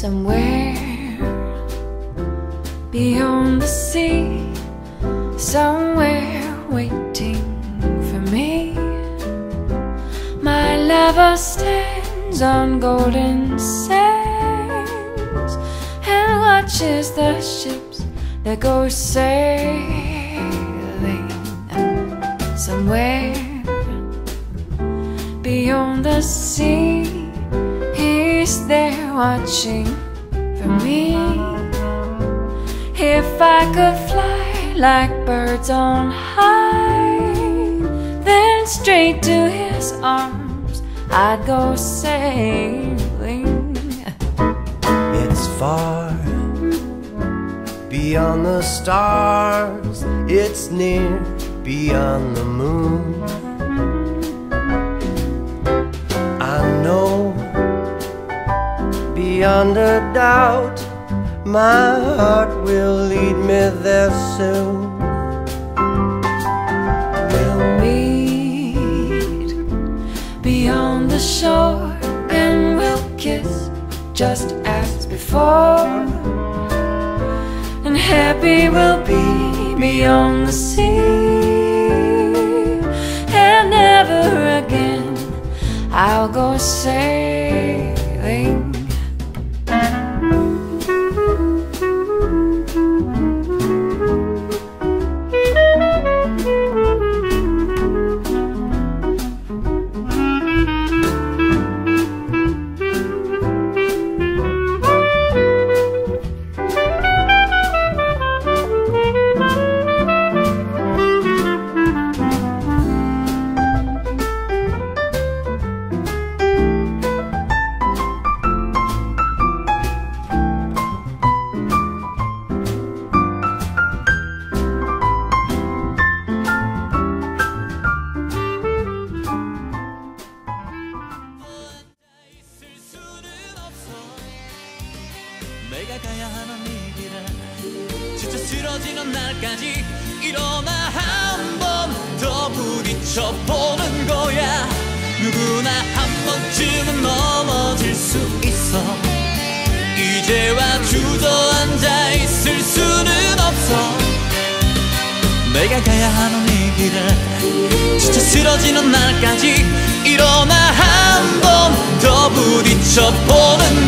somewhere beyond the sea, somewhere waiting for me. My lover stands on golden sands and watches the ships that go sailing somewhere beyond the sea. There watching for me. If I could fly like birds on high, then straight to his arms I'd go sailing. It's far beyond the stars, it's near beyond the moon. Beyond a doubt my heart will lead me there soon. We'll meet beyond the shore and we'll kiss just as before. And happy we'll be beyond the sea. And never again I'll go sailing. 내가 가야 하는 이 길은 지쳐 쓰러지는 날까지 일어나 한 번 더 부딪혀 보는 거야. 누구나 한 번쯤은 넘어질 수 있어. 이제와 주저앉아 있을 수는 없어. 내가 가야 하는 이 길을 지쳐 쓰러지는 날까지 일어나 한 번 더 부딪혀 보는 거야 My way